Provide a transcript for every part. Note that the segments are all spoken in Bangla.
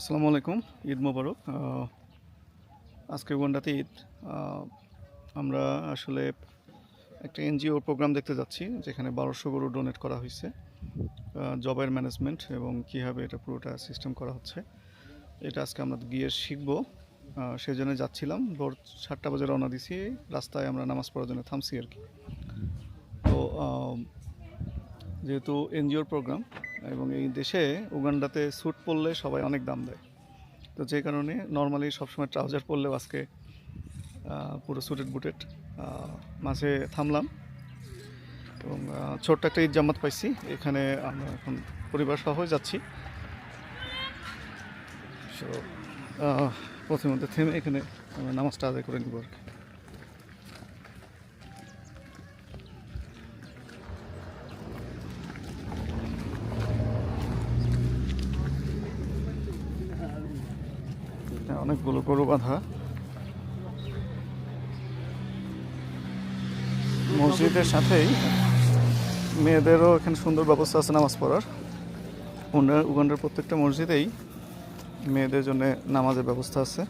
আসসালামু আলাইকুম, ঈদ মোবারক। আজকে উগান্ডাতে ঈদ। আমরা আসলে একটা এনজিও প্রোগ্রাম দেখতে যাচ্ছি, যেখানে বারোশো গরু ডোনেট করা হয়েছে জবের ম্যানেজমেন্ট এবং কীভাবে এটা পুরোটা সিস্টেম করা হচ্ছে। এটা আজকে আমরা গিয়ে শিখব। সেই জন্য যাচ্ছিলাম, ভোর সাতটা বাজে রওনা দিছি, রাস্তায় আমরা নামাজ পড়ার জন্য থামছি আর কি। তো যেহেতু এনজিওর প্রোগ্রাম এবং এই দেশে উগান্ডাতে স্যুট পরলে সবাই অনেক দাম দেয়। তো যে কারণে নর্মালি সবসময় ট্রাউজার পরলেও আজকে পুরো স্যুটেড বুটেড মাঝে থামলাম। এবং ছোট্ট একটা ঈদ জামাত পাইছি। এখানে আমরা এখন পরিবার সহ যাচ্ছি। So, আহ, প্রথমে থেমে এখানে আমরা নামাজটা আদায় করে নিব আর কি। এখানে গরু বাঁধা। মসজিদের সাথেই মেয়েদেরও এখানে সুন্দর ব্যবস্থা আছে নামাজ পড়ার। উগান্ডার প্রত্যেকটা মসজিদেই মেয়েদের জন্য নামাজের ব্যবস্থা আছে।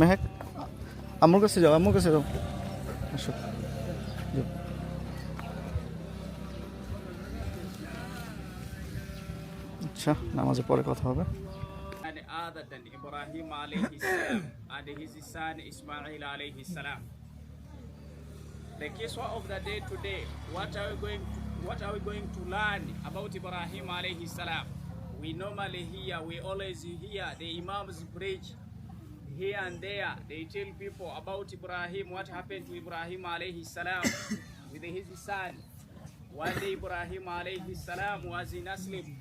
মেহেক আম্মুর কাছে যাও আম্মুর কাছে যাও। আসো। আচ্ছা নামাজের পরে কথা হবে and other than Ibrahim alayhi salam and his son Ismail alayhi salam. The kiswa of the day today, what are we going to, what are we going to learn about Ibrahim alayhi salam? We normally hear, we always hear the Imams preach here and there. They tell people about Ibrahim, what happened to Ibrahim alayhi salam with his son. One day Ibrahim alayhi salam was in Aslim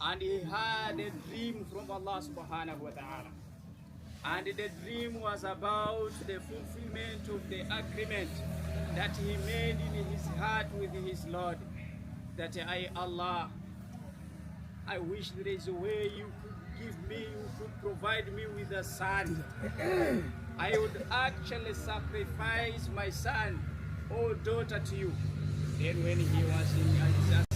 And he had a dream from Allah subhanahu wa ta'ala. And the dream was about the fulfillment of the agreement that he made in his heart with his Lord. That I, Allah, I wish there is a way you could give me, you could provide me with a son. I would actually sacrifice my son or daughter to you. Then when he was in his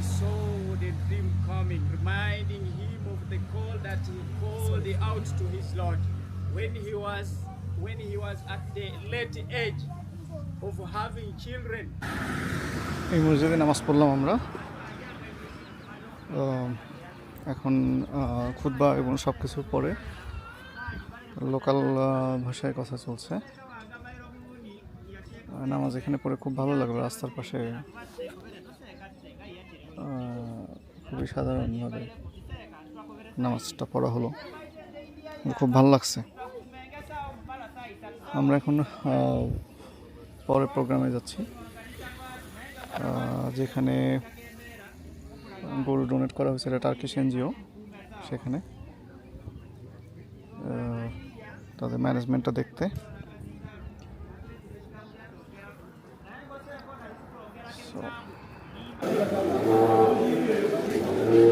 saw the dream coming, reminding him of the call that he called out to his Lord when he was when he was at the late age of having children. এই মসজিদে নামাজ পড়লাম আমরা এখন খুদ্া এবং সব কিছুর পরে লোকাল ভাষায় কথা চলছে নামাজ এখানে পড়ে খুব ভালো লাগল রাস্তার পাশে খুবই সাধারণভাবে নামাজটা পড়া হলো। খুব ভালো লাগছে। আমরা এখন পরের প্রোগ্রামে যাচ্ছি। যেখানে গরু ডোনেট করা হয়েছে হয়েছিল টার্কিশ এনজিও সেখানে। তাদের ম্যানেজমেন্টটা দেখতে। So, おお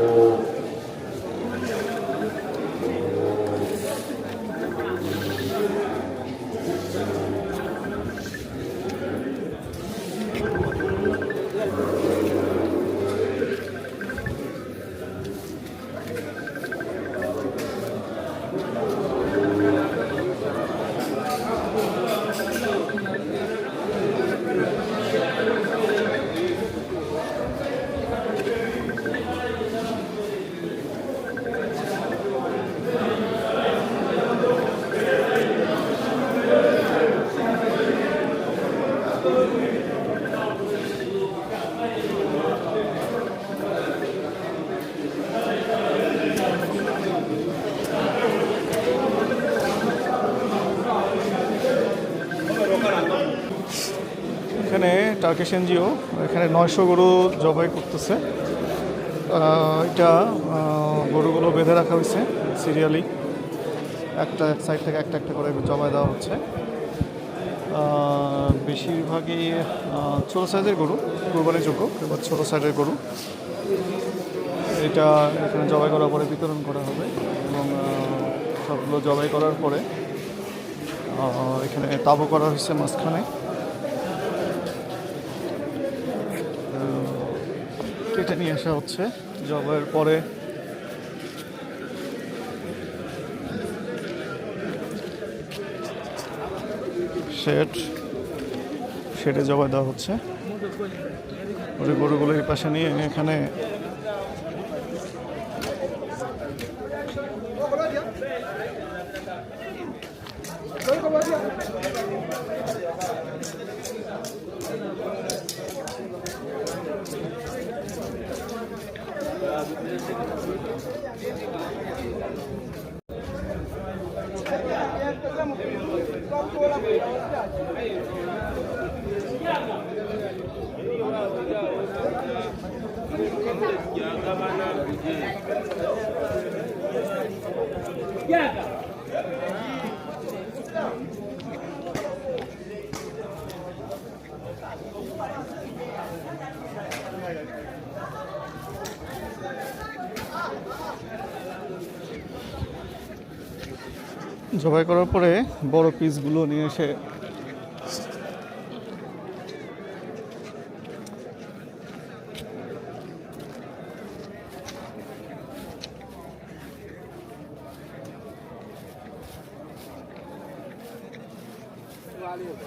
এখানে টার্কিশ এনজিও এখানে নয়শো গরু জবাই করতেছে। এটা গরুগুলো বেঁধে রাখা হয়েছে, সিরিয়ালি। একটা এক সাইড থেকে একটা একটা করে জবাই দেওয়া হচ্ছে। বেশিরভাগই ছোটো সাইজের গরু, কোরবানির যোগ্য এবার ছোটো সাইজের গরু। এটা এখানে জবাই করার পরে বিতরণ করা হবে এবং সবগুলো জবাই করার পরে এখানে তাবো করা হয়েছে মাঝখানে। কেটে নিয়ে আসা হচ্ছে। জবাইয়ের পরে শেড শেডে জবাই দেওয়া হচ্ছে। ওই গরুগুলো এই পাশে নিয়ে এখানে জবাই করার পরে বড় পিসগুলো নিয়ে এসে caliente.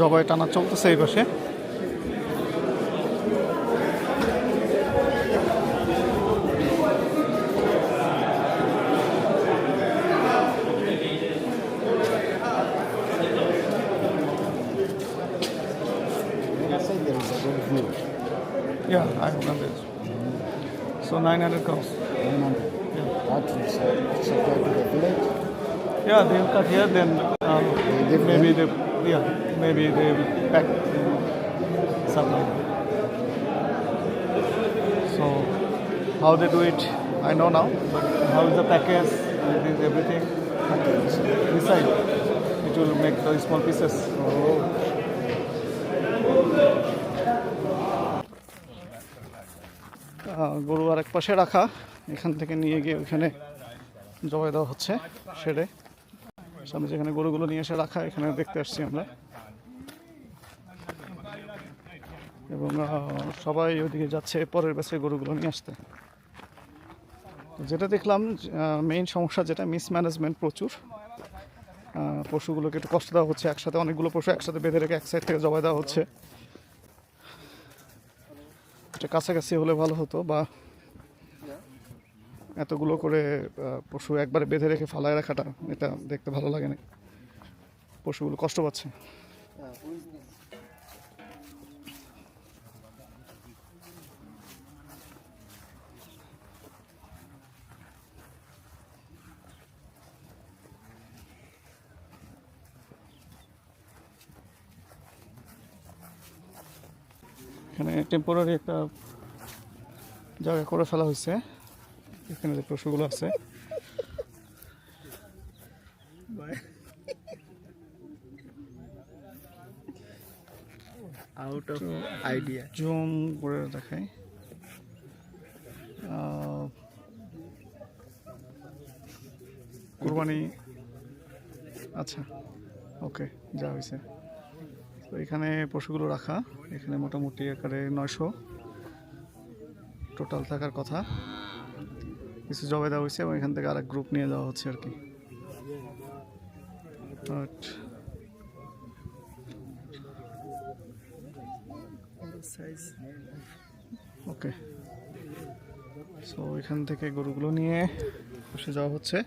জবাই টানা চলতেছে এই পাশে. Yeah, I remember it. So 900 cows. Remember, that is uh, supply to. Yeah, they'll cut here, then um, maybe they, yeah, maybe they will pack supply. So how they do it, I know now. But how is the package? It is everything inside. It will make the small pieces. Oh, গরু আর এক পাশে রাখা এখান থেকে নিয়ে গিয়ে ওইখানে জবাই দেওয়া হচ্ছে সেরে সামনে যেখানে গরুগুলো নিয়ে এসে রাখা এখানে দেখতে আসছি আমরা এবং সবাই ওইদিকে যাচ্ছে পরের ব্যাচে গরুগুলো নিয়ে আসতে। যেটা দেখলাম মেইন সমস্যা যেটা মিসম্যানেজমেন্ট প্রচুর। পশুগুলোকে একটু কষ্ট দেওয়া হচ্ছে একসাথে, অনেকগুলো পশু একসাথে বেঁধে রেখে এক সাইড থেকে জবাই দেওয়া হচ্ছে। এটা কাছাকাছি হলে ভালো হতো বা এতগুলো করে পশু একবারে বেঁধে রেখে ফালায় রাখাটা, এটা দেখতে ভালো লাগে না। পশুগুলো কষ্ট পাচ্ছে। এখানে টেম্পোরারি একটা জায়গা করে ফেলা হয়েছে। এখানে যে পশুগুলো আছে। Idea. জুম করে দেখাই। কুরবানি আচ্ছা ওকে যা হয়েছে। তো এখানে পশুগুলো রাখা। এখানে মোটামুটি আকারে নয়শো টোটাল থাকার কথা। কিছু জবাই দেওয়া হয়েছে এবং এখান থেকে আরেক গ্রুপ নিয়ে যাওয়া হচ্ছে আর কি। ওকে সো এখান থেকে গরুগুলো নিয়ে বসে যাওয়া হচ্ছে।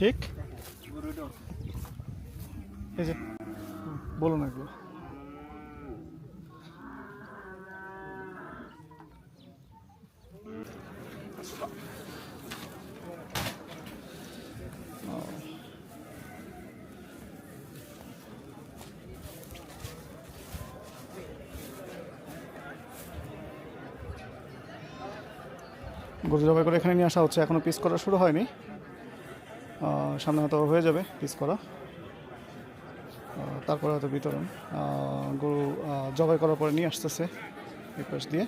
ঠিক। এই যে বলুন গরু জবাই করে এখানে নিয়ে আসা হচ্ছে। এখনও পিস করা শুরু হয়নি। সামনে হয়তো হয়ে যাবে পিস করা। তারপরে হয়তো বিতরণ। গরু জবাই করার পরে নিয়ে আসতেছে এই পাশ দিয়ে।